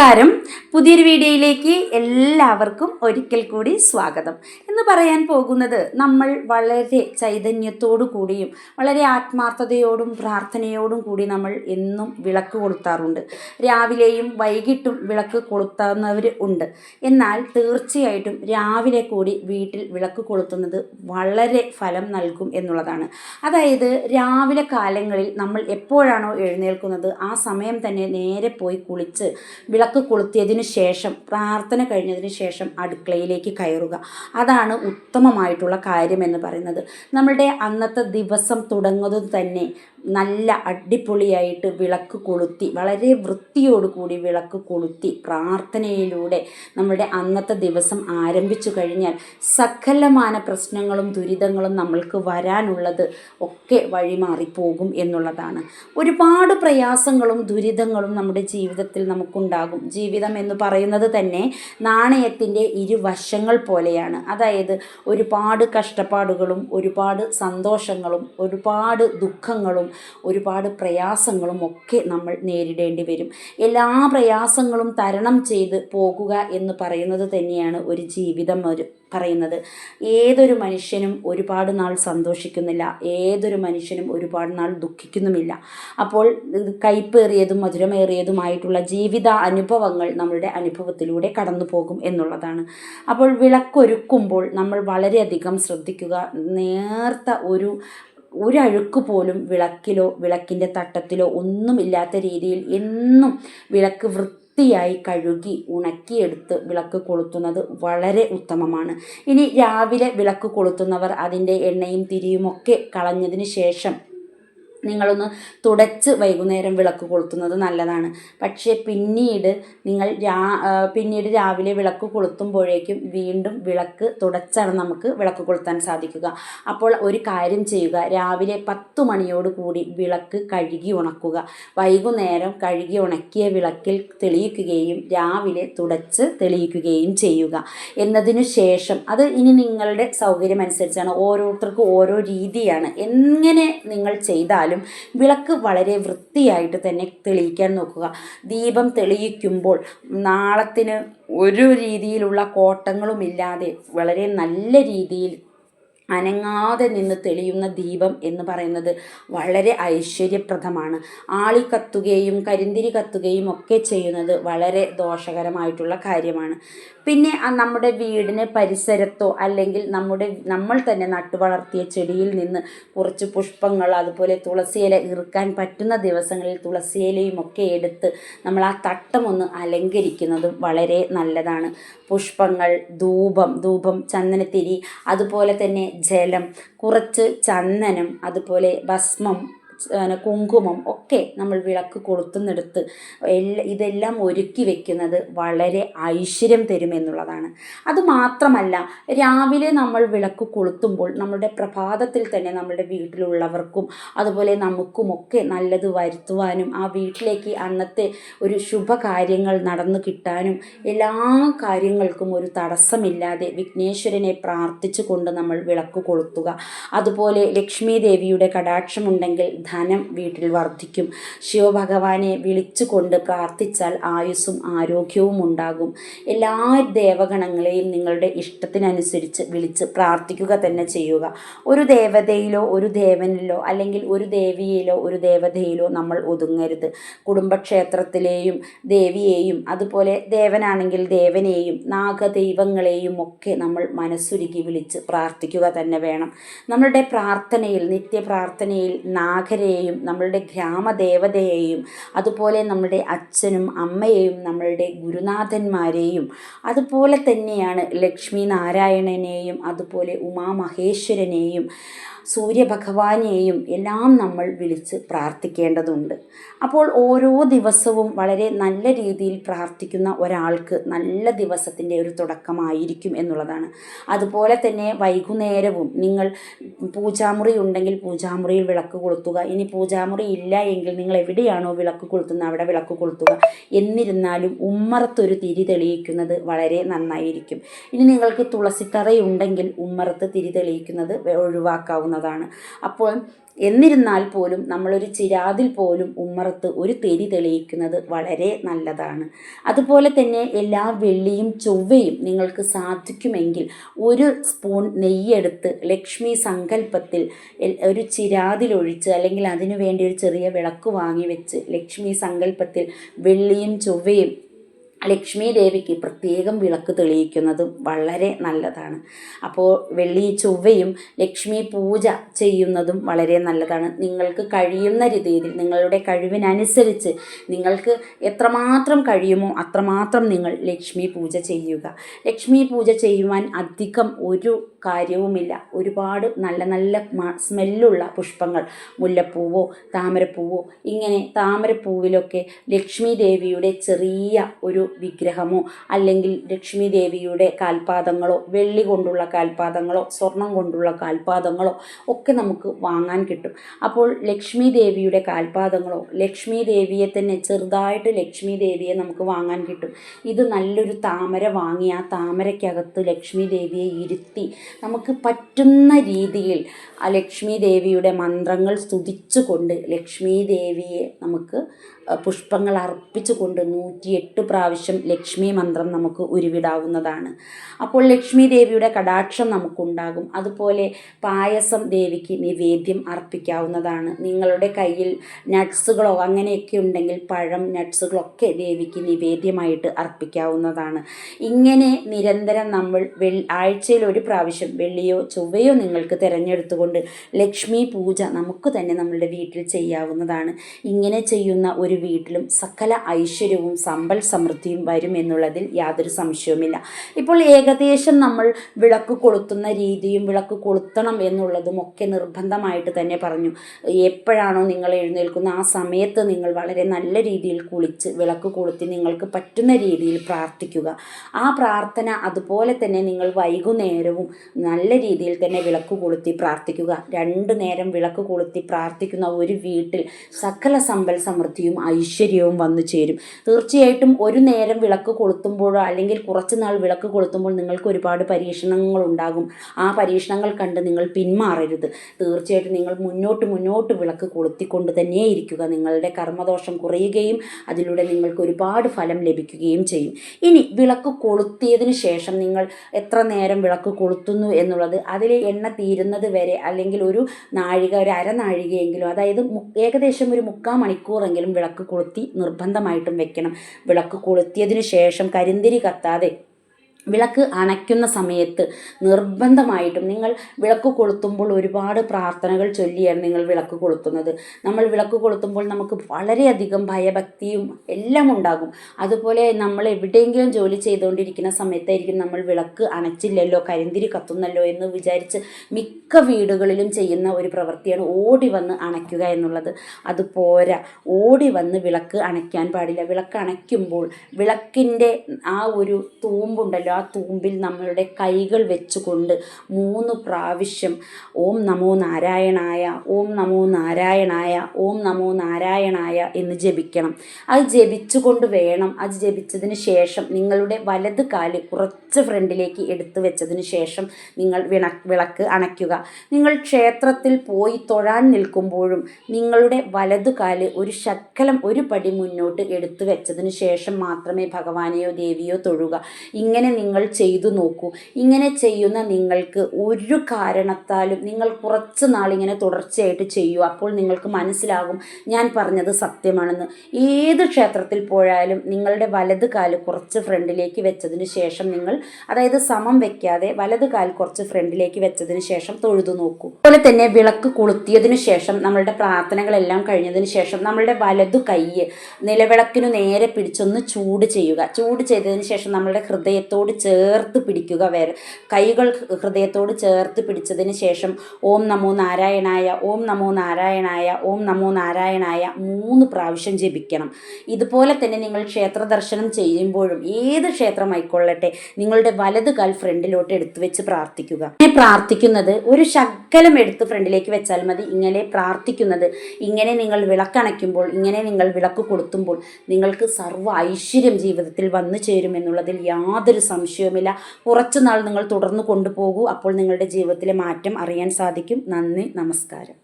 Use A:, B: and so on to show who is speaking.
A: നമസ്കാരം. പുതിയൊരു വീഡിയോയിലേക്ക് എല്ലാവർക്കും ഒരിക്കൽ കൂടി സ്വാഗതം. എന്ന് പറയാൻ പോകുന്നത് നമ്മൾ വളരെ ചൈതന്യത്തോടു കൂടിയും വളരെ ആത്മാർത്ഥതയോടും പ്രാർത്ഥനയോടും കൂടി നമ്മൾ എന്നും വിളക്ക് കൊളുത്താറുണ്ട്. രാവിലെയും വൈകിട്ടും വിളക്ക് കൊളുത്തുന്നവർ ഉണ്ട്. എന്നാൽ തീർച്ചയായിട്ടും രാവിലെ കൂടി വീട്ടിൽ വിളക്ക് കൊളുത്തുന്നത് വളരെ ഫലം നൽകും എന്നുള്ളതാണ്. അതായത് രാവിലെ കാലങ്ങളിൽ നമ്മൾ എപ്പോഴാണോ എഴുന്നേൽക്കുന്നത് ആ സമയം തന്നെ നേരെ പോയി കുളിച്ച് വിളക്ക് കൊളുത്തിയതിന് ശേഷം പ്രാർത്ഥന കഴിഞ്ഞതിന് ശേഷം അടുക്കളയിലേക്ക് കയറുക. അതാണ് ഉത്തമമായിട്ടുള്ള കാര്യമെന്ന് പറയുന്നത്. നമ്മളുടെ അന്നത്തെ ദിവസം തുടങ്ങുന്നത് തന്നെ നല്ല അടിപൊളിയായിട്ട് വിളക്ക് കൊളുത്തി വളരെ വൃത്തിയോടുകൂടി വിളക്ക് കൊളുത്തി പ്രാർത്ഥനയിലൂടെ നമ്മുടെ അന്നത്തെ ദിവസം ആരംഭിച്ചു കഴിഞ്ഞാൽ സകലമാന പ്രശ്നങ്ങളും ദുരിതങ്ങളും നമ്മൾക്ക് വരാനുള്ളത് ഒക്കെ വഴിമാറിപ്പോകും എന്നുള്ളതാണ്. ഒരുപാട് പ്രയാസങ്ങളും ദുരിതങ്ങളും നമ്മുടെ ജീവിതത്തിൽ നമുക്കുണ്ടാകും. ജീവിതം എന്ന് പറയുന്നത് തന്നെ നാണയത്തിന്റെ ഇരുവശങ്ങൾ പോലെയാണ്. അതായത് ഒരുപാട് കഷ്ടപ്പാടുകളും ഒരുപാട് സന്തോഷങ്ങളും ഒരുപാട് ദുഃഖങ്ങളും ഒരുപാട് പ്രയാസങ്ങളും ഒക്കെ നമ്മൾ നേരിടേണ്ടി വരും. എല്ലാ പ്രയാസങ്ങളും തരണം ചെയ്ത് പോകുക എന്ന് പറയുന്നത് തന്നെയാണ് ഒരു ജീവിതം ഒരു പറയുന്നത്. ഏതൊരു മനുഷ്യനും ഒരുപാട് നാൾ സന്തോഷിക്കുന്നില്ല. ഏതൊരു മനുഷ്യനും ഒരുപാട് നാൾ ദുഃഖിക്കുന്നുമില്ല. അപ്പോൾ കയ്പേറിയതും മധുരമേറിയതുമായിട്ടുള്ള ജീവിത അനുഭവങ്ങൾ നമ്മളുടെ അനുഭവത്തിലൂടെ കടന്നു പോകും എന്നുള്ളതാണ്. അപ്പോൾ വിളക്കൊരുക്കുമ്പോൾ നമ്മൾ വളരെയധികം ശ്രദ്ധിക്കുക. നേർത്ത ഒരു ഒരഴുക്ക് പോലും വിളക്കിലോ വിളക്കിന്റെ തട്ടത്തിലോ ഒന്നുമില്ലാത്ത രീതിയിൽ എന്നും വിളക്ക് വൃത്തിയായി കഴുകി ഉണക്കിയെടുത്ത് വിളക്ക് കൊളുത്തുന്നത് വളരെ ഉത്തമമാണ്. ഇനി രാവിലെ വിളക്ക് കൊളുത്തുന്നവർ അതിന്റെ എണ്ണയും തിരിയുമൊക്കെ കളഞ്ഞതിന് ശേഷം നിങ്ങളൊന്ന് തുടച്ച് വൈകുന്നേരം വിളക്ക് കൊളുത്തുന്നത് നല്ലതാണ്. പക്ഷേ പിന്നീട് നിങ്ങൾ രാ പിന്നീട് രാവിലെ വിളക്ക് കൊളുത്തുമ്പോഴേക്കും വീണ്ടും വിളക്ക് തുടച്ചാണ് നമുക്ക് വിളക്ക് കൊളുത്താൻ സാധിക്കുക. അപ്പോൾ ഒരു കാര്യം ചെയ്യുക രാവിലെ പത്ത് മണിയോട് കൂടി വിളക്ക് കഴുകി ഉണക്കുക. വൈകുന്നേരം കഴുകി ഉണക്കിയ വിളക്കിൽ തെളിയിക്കുകയും രാവിലെ തുടച്ച് തെളിയിക്കുകയും ചെയ്യുക. എന്നതിനു ശേഷം അത് ഇനി നിങ്ങളുടെ സൗകര്യമനുസരിച്ചാണ്. ഓരോരുത്തർക്കും ഓരോ രീതിയാണ്. എങ്ങനെ നിങ്ങൾ ചെയ്താലും വിളക്ക് വളരെ വൃത്തിയായിട്ട് തന്നെ തെളിയിക്കാൻ നോക്കുക. ദീപം തെളിയിക്കുമ്പോൾ നാളത്തിന് ഒരു രീതിയിലുള്ള കോട്ടങ്ങളുമില്ലാതെ വളരെ നല്ല രീതിയിൽ അനങ്ങാതെ നിന്ന് തെളിയുന്ന ദീപം എന്ന് പറയുന്നത് വളരെ ഐശ്വര്യപ്രദമാണ്. ആളി കത്തുകയും കരിന്തിരി കത്തുകയും ഒക്കെ ചെയ്യുന്നത് വളരെ ദോഷകരമായിട്ടുള്ള കാര്യമാണ്. പിന്നെ നമ്മുടെ വീടിന് പരിസരത്തോ അല്ലെങ്കിൽ നമ്മുടെ നമ്മൾ തന്നെ നട്ടുവളർത്തിയ ചെടിയിൽ നിന്ന് കുറച്ച് പുഷ്പങ്ങൾ അതുപോലെ തുളസിയില ഇറുക്കാൻ പറ്റുന്ന ദിവസങ്ങളിൽ തുളസിയിലയും ഒക്കെ എടുത്ത് നമ്മൾ ആ തട്ടമൊന്ന് അലങ്കരിക്കുന്നതും വളരെ നല്ലതാണ്. പുഷ്പങ്ങൾ ധൂപം ധൂപം ചന്ദനത്തിരി അതുപോലെ തന്നെ ജലം കുറച്ച് ചന്ദനം അതുപോലെ ഭസ്മം കുങ്കുമം ഒക്കെ നമ്മൾ വിളക്ക് കൊളുത്തുന്നെടുത്ത് എല്ലാ ഇതെല്ലാം ഒരുക്കി വെക്കുന്നത് വളരെ ഐശ്വര്യം തരുമെന്നുള്ളതാണ് അതുമാത്രമല്ല രാവിലെ നമ്മൾ വിളക്ക് കൊളുത്തുമ്പോൾ നമ്മുടെ പ്രഭാതത്തിൽ തന്നെ നമ്മുടെ വീട്ടിലുള്ളവർക്കും അതുപോലെ നമുക്കുമൊക്കെ നല്ലത് വരുത്തുവാനും ആ വീട്ടിലേക്ക് അന്നത്തെ ഒരു ശുഭകാര്യങ്ങൾ നടന്നു കിട്ടാനും എല്ലാ കാര്യങ്ങൾക്കും ഒരു തടസ്സമില്ലാതെ വിഘ്നേശ്വരനെ പ്രാർത്ഥിച്ചു കൊണ്ട് നമ്മൾ വിളക്ക് കൊളുത്തുക. അതുപോലെ ലക്ഷ്മി ദേവിയുടെ കടാക്ഷമുണ്ടെങ്കിൽ ധനം വീട്ടിൽ വർദ്ധിക്കും. ശിവഭഗവാനെ വിളിച്ചുകൊണ്ട് പ്രാർത്ഥിച്ചാൽ ആയുസ്സും ആരോഗ്യവും ഉണ്ടാകും. എല്ലാ ദേവഗണങ്ങളെയും നിങ്ങളുടെ ഇഷ്ടത്തിനനുസരിച്ച് വിളിച്ച് പ്രാർത്ഥിക്കുക തന്നെ ചെയ്യുക. ഒരു ദേവതയിലോ ഒരു ദേവനിലോ അല്ലെങ്കിൽ ഒരു ദേവിയിലോ ഒരു ദേവതയിലോ നമ്മൾ ഒതുങ്ങരുത്. കുടുംബക്ഷേത്രത്തിലെയും ദേവിയെയും അതുപോലെ ദേവനാണെങ്കിൽ ദേവനെയും നാഗദൈവങ്ങളെയും ഒക്കെ നമ്മൾ മനസ്സുരുകി വിളിച്ച് പ്രാർത്ഥിക്കുക തന്നെ വേണം. നമ്മളുടെ പ്രാർത്ഥനയിൽ നിത്യപ്രാർത്ഥനയിൽ നാഗരെയും നമ്മളുടെ ഗ്രാമദേവതയെയും അതുപോലെ നമ്മുടെ അച്ഛനും അമ്മയെയും നമ്മളുടെ ഗുരുനാഥന്മാരെയും അതുപോലെ തന്നെയാണ് ലക്ഷ്മി നാരായണനെയും അതുപോലെ ഉമാമഹേശ്വരനെയും സൂര്യഭഗവാനെയും എല്ലാം നമ്മൾ വിളിച്ച് പ്രാർത്ഥിക്കേണ്ടതുണ്ട്. അപ്പോൾ ഓരോ ദിവസവും വളരെ നല്ല രീതിയിൽ പ്രാർത്ഥിക്കുന്ന ഒരാൾക്ക് നല്ല ദിവസത്തിന്റെ ഒരു തുടക്കമായിരിക്കും എന്നുള്ളതാണ്. അതുപോലെ തന്നെ വൈകുന്നേരവും നിങ്ങൾ പൂജാമുറി ഉണ്ടെങ്കിൽ പൂജാമുറിയിൽ വിളക്ക് കൊളുത്തുക ഇനി പൂജാമുറി ഇല്ല എങ്കിൽ നിങ്ങൾ എവിടെയാണോ വിളക്ക് കൊളുത്തുന്നത് അവിടെ വിളക്ക് കൊളുത്തുക. എന്നിരുന്നാലും ഉമ്മറത്തൊരു തിരി തെളിയിക്കുന്നത് വളരെ നന്നായിരിക്കും. ഇനി നിങ്ങൾക്ക് തുളസിത്തറയുണ്ടെങ്കിൽ ഉമ്മറത്ത് തിരി തെളിയിക്കുന്നത് ഒഴിവാക്കാവുന്നതാണ്. അപ്പോൾ എന്നിരുന്നാൽ പോലും നമ്മളൊരു ചിരാതിൽ പോലും ഉമ്മറത്ത് ഒരു തെരി തെളിയിക്കുന്നത് വളരെ നല്ലതാണ്. അതുപോലെ തന്നെ എല്ലാ വെള്ളിയും ചൊവ്വയും നിങ്ങൾക്ക് സാധിക്കുമെങ്കിൽ ഒരു സ്പൂൺ നെയ്യെടുത്ത് ലക്ഷ്മി സങ്കല്പത്തിൽ ഒരു ചിരാതിലൊഴിച്ച് അല്ലെങ്കിൽ അതിനു വേണ്ടി ഒരു ചെറിയ വിളക്ക് വാങ്ങി വെച്ച് ലക്ഷ്മി സങ്കല്പത്തിൽ വെള്ളിയും ചൊവ്വയും ലക്ഷ്മി ദേവിക്ക് പ്രത്യേകം വിളക്ക് തെളിയിക്കുന്നതും വളരെ നല്ലതാണ്. അപ്പോൾ വെള്ളി ചൊവ്വയും ലക്ഷ്മി പൂജ ചെയ്യുന്നതും വളരെ നല്ലതാണ്. നിങ്ങൾക്ക് കഴിയുന്ന രീതിയിൽ നിങ്ങളുടെ കഴിവിനനുസരിച്ച് നിങ്ങൾക്ക് എത്രമാത്രം കഴിയുമോ അത്രമാത്രം നിങ്ങൾ ലക്ഷ്മി പൂജ ചെയ്യുക. ലക്ഷ്മി പൂജ ചെയ്യുവാൻ അധികം ഒരു കാര്യവുമില്ല. ഒരുപാട് നല്ല നല്ല സ്മെല്ലുള്ള പുഷ്പങ്ങൾ. മുല്ലപ്പൂവോ താമരപ്പൂവോ ഇങ്ങനെ താമരപ്പൂവിലൊക്കെ ലക്ഷ്മി ദേവിയുടെ ചെറിയ ഒരു വിഗ്രഹമോ അല്ലെങ്കിൽ ലക്ഷ്മി ദേവിയുടെ കാൽപാദങ്ങളോ വെള്ളി കൊണ്ടുള്ള കാൽപാദങ്ങളോ സ്വർണം കൊണ്ടുള്ള കാൽപാദങ്ങളോ ഒക്കെ നമുക്ക് വാങ്ങാൻ കിട്ടും. അപ്പോൾ ലക്ഷ്മി ദേവിയുടെ കാൽപാദങ്ങളോ ലക്ഷ്മി ദേവിയെ തന്നെ ചെറുതായിട്ട് ലക്ഷ്മി ദേവിയെ നമുക്ക് വാങ്ങാൻ കിട്ടും. ഇത് നല്ലൊരു താമര വാങ്ങി ആ താമരയ്ക്കകത്ത് ലക്ഷ്മി ദേവിയെ ഇരുത്തി നമുക്ക് പറ്റുന്ന രീതിയിൽ ആ ലക്ഷ്മി ദേവിയുടെ മന്ത്രങ്ങൾ സ്തുതിച്ചുകൊണ്ട് ലക്ഷ്മി ദേവിയെ നമുക്ക് പുഷ്പങ്ങൾ അർപ്പിച്ചുകൊണ്ട് നൂറ്റിയെട്ട് പ്രാവശ്യം ലക്ഷ്മി മന്ത്രം നമുക്ക് ഉരുവിടാവുന്നതാണ്. അപ്പോൾ ലക്ഷ്മി ദേവിയുടെ കടാക്ഷം നമുക്കുണ്ടാകും. അതുപോലെ പായസം ദേവിക്ക് നിവേദ്യം അർപ്പിക്കാവുന്നതാണ്. നിങ്ങളുടെ കയ്യിൽ നട്ട്സുകളോ അങ്ങനെയൊക്കെ ഉണ്ടെങ്കിൽ പഴം നട്ട്സുകളൊക്കെ ദേവിക്ക് നിവേദ്യമായിട്ട് അർപ്പിക്കാവുന്നതാണ്. ഇങ്ങനെ നിരന്തരം നമ്മൾ വെൾ ആഴ്ചയിൽ ഒരു പ്രാവശ്യം വെള്ളിയോ ചൊവ്വയോ നിങ്ങൾക്ക് തിരഞ്ഞെടുത്തുകൊണ്ട് ലക്ഷ്മി പൂജ നമുക്ക് തന്നെ നമ്മളുടെ വീട്ടിൽ ചെയ്യാവുന്നതാണ്. ഇങ്ങനെ ചെയ്യുന്ന ഒരു വീട്ടിലും സകല ഐശ്വര്യവും സമ്പൽ സമൃദ്ധിയും വരും എന്നുള്ളതിൽ യാതൊരു സംശയവുമില്ല. ഇപ്പോൾ ഏകദേശം നമ്മൾ വിളക്ക് കൊളുത്തുന്ന രീതിയും വിളക്ക് കൊളുത്തണം എന്നുള്ളതും ഒക്കെ നിർബന്ധമായിട്ട് തന്നെ പറഞ്ഞു. എപ്പോഴാണോ നിങ്ങൾ എഴുന്നേൽക്കുന്ന ആ സമയത്ത് നിങ്ങൾ വളരെ നല്ല രീതിയിൽ കുളിച്ച് വിളക്ക് കൊളുത്തി നിങ്ങൾക്ക് പറ്റുന്ന രീതിയിൽ പ്രാർത്ഥിക്കുക. ആ പ്രാർത്ഥന അതുപോലെ തന്നെ നിങ്ങൾ വൈകുന്നേരവും നല്ല രീതിയിൽ തന്നെ വിളക്ക് കൊളുത്തി പ്രാർത്ഥിക്കുക. രണ്ടു നേരം വിളക്ക് കൊളുത്തി പ്രാർത്ഥിക്കുന്ന ഒരു വീട്ടിൽ സകല സമ്പൽ സമൃദ്ധിയും ഐശ്വര്യവും വന്നു ചേരും. തീർച്ചയായിട്ടും ഒരു നേരം വിളക്ക് കൊളുത്തുമ്പോഴോ അല്ലെങ്കിൽ കുറച്ച് നാൾ വിളക്ക് കൊളുത്തുമ്പോൾ നിങ്ങൾക്ക് ഒരുപാട് പരീക്ഷണങ്ങൾ ഉണ്ടാകും. ആ പരീക്ഷണങ്ങൾ കണ്ട് നിങ്ങൾ പിന്മാറരുത്. തീർച്ചയായിട്ടും നിങ്ങൾ മുന്നോട്ട് മുന്നോട്ട് വിളക്ക് കൊളുത്തിക്കൊണ്ട് തന്നെ ഇരിക്കുക. നിങ്ങളുടെ കർമ്മദോഷം കുറയുകയും അതിലൂടെ നിങ്ങൾക്ക് ഒരുപാട് ഫലം ലഭിക്കുകയും ചെയ്യും. ഇനി വിളക്ക് കൊളുത്തിയതിന് ശേഷം നിങ്ങൾ എത്ര നേരം വിളക്ക് കൊളുത്തുന്നു എന്നുള്ളത് അതിലെ എണ്ണ തീരുന്നത് വരെ അല്ലെങ്കിൽ ഒരു നാഴിക ഒരു അരനാഴികയെങ്കിലും അതായത് ഏകദേശം ഒരു മുക്കാൽ മണിക്കൂറെങ്കിലും വിളക്ക് കൊളുത്തി നിർബന്ധമായിട്ടും വെക്കണം. വിളക്ക് കൊളുത്തിയതിനു ശേഷം കരിന്തിരി കത്താതെ വിളക്ക് അണയ്ക്കുന്ന സമയത്ത് നിർബന്ധമായിട്ടും നിങ്ങൾ വിളക്ക് കൊളുത്തുമ്പോൾ ഒരുപാട് പ്രാർത്ഥനകൾ ചൊല്ലിയാണ് നിങ്ങൾ വിളക്ക് കൊളുത്തുന്നത്. നമ്മൾ വിളക്ക് കൊളുത്തുമ്പോൾ നമുക്ക് വളരെയധികം ഭയഭക്തിയും എല്ലാം ഉണ്ടാകും. അതുപോലെ നമ്മൾ എവിടെയെങ്കിലും ജോലി ചെയ്തുകൊണ്ടിരിക്കുന്ന സമയത്തായിരിക്കും നമ്മൾ വിളക്ക് അണച്ചില്ലല്ലോ കരിന്തിരി കത്തുന്നല്ലോ എന്ന് വിചാരിച്ച് മിക്ക വീടുകളിലും ചെയ്യുന്ന ഒരു പ്രവൃത്തിയാണ് ഓടി വന്ന് അണയ്ക്കുക എന്നുള്ളത്. അത് പോരാ. ഓടി വന്ന് വിളക്ക് അണയ്ക്കാൻ പാടില്ല. വിളക്ക് അണയ്ക്കുമ്പോൾ വിളക്കിന്റെ ആ ഒരു തൂമ്പുണ്ടല്ലോ ആ തൂമ്പിൽ നമ്മളുടെ കൈകൾ വെച്ചുകൊണ്ട് മൂന്ന് പ്രാവശ്യം ഓം നമോ നാരായണായ ഓം നമോ നാരായണായ ഓം നമോ നാരായണായ എന്ന് ജപിക്കണം. അത് ജപിച്ചുകൊണ്ട് വേണം. അത് ജപിച്ചതിന് ശേഷം നിങ്ങളുടെ വലത് കാൽ കുറച്ച് ഫ്രണ്ടിലേക്ക് എടുത്തു വെച്ചതിന് ശേഷം നിങ്ങൾ വിണ വിളക്ക് അണയ്ക്കുക. നിങ്ങൾ ക്ഷേത്രത്തിൽ പോയി തൊഴാൻ നിൽക്കുമ്പോഴും നിങ്ങളുടെ വലതു കാൽ ഒരു ശക്കലം ഒരു പടി മുന്നോട്ട് എടുത്തു വെച്ചതിന് ശേഷം മാത്രമേ ഭഗവാനെയോ ദേവിയോ തൊഴുക. ഇങ്ങനെ നിങ്ങൾ ചെയ്തു നോക്കൂ. ഇങ്ങനെ ചെയ്യുന്ന നിങ്ങൾക്ക് ഒരു കാരണത്താലും നിങ്ങൾ കുറച്ച് നാളിങ്ങനെ തുടർച്ചയായിട്ട് ചെയ്യൂ അപ്പോൾ നിങ്ങൾക്ക് മനസ്സിലാകും ഞാൻ പറഞ്ഞത് സത്യമാണെന്ന്. ഏത് ക്ഷേത്രത്തിൽ പോയാലും നിങ്ങളുടെ വലത് കാൽ കുറച്ച് ഫ്രണ്ടിലേക്ക് വെച്ചതിന് ശേഷം നിങ്ങൾ അതായത് സമം വെക്കാതെ വലത് കാൽ കുറച്ച് ഫ്രണ്ടിലേക്ക് വെച്ചതിന് ശേഷം തൊഴുതു നോക്കൂ. അതുപോലെ തന്നെ വിളക്ക് കൊളുത്തിയതിനു ശേഷം നമ്മളുടെ പ്രാർത്ഥനകളെല്ലാം കഴിഞ്ഞതിന് ശേഷം നമ്മളുടെ വലതു കൈ നിലവിളക്കിനു നേരെ പിടിച്ചൊന്ന് ചൂട് ചെയ്യുക. ചൂട് ചെയ്തതിന് ശേഷം നമ്മളുടെ ഹൃദയത്തോട് ചേർത്ത് പിടിക്കുക വേർ കൈകൾ ഹൃദയത്തോട് ചേർത്ത് പിടിച്ചതിന് ശേഷം ഓം നമോ നാരായണായ ഓം നമോ നാരായണായ ഓം നമോ നാരായണായ മൂന്ന് പ്രാവശ്യം ജപിക്കണം. ഇതുപോലെ തന്നെ നിങ്ങൾ ക്ഷേത്ര ദർശനം ചെയ്യുമ്പോഴും ഏത് ക്ഷേത്രമായിക്കൊള്ളട്ടെ നിങ്ങളുടെ വലത് കാൽ ഫ്രണ്ടിലോട്ട് എടുത്തു വെച്ച് പ്രാർത്ഥിക്കുക. ഇങ്ങനെ പ്രാർത്ഥിക്കുന്നത് ഒരു ശക്കലം എടുത്ത് ഫ്രണ്ടിലേക്ക് വെച്ചാൽ മതി. ഇങ്ങനെ പ്രാർത്ഥിക്കുന്നത് ഇങ്ങനെ നിങ്ങൾ വിളക്കണയ്ക്കുമ്പോൾ ഇങ്ങനെ നിങ്ങൾ വിളക്ക് കൊളുത്തുമ്പോൾ നിങ്ങൾക്ക് സർവ ഐശ്വര്യം ജീവിതത്തിൽ വന്നു ചേരുമെന്നുള്ളതിൽ യാതൊരു സംശയവുമില്ല. കുറച്ച് നാൾ നിങ്ങൾ തുടർന്ന് കൊണ്ടുപോകൂ. അപ്പോൾ നിങ്ങളുടെ ജീവിതത്തിലെ മാറ്റം അറിയാൻ സാധിക്കും. നന്ദി. നമസ്കാരം.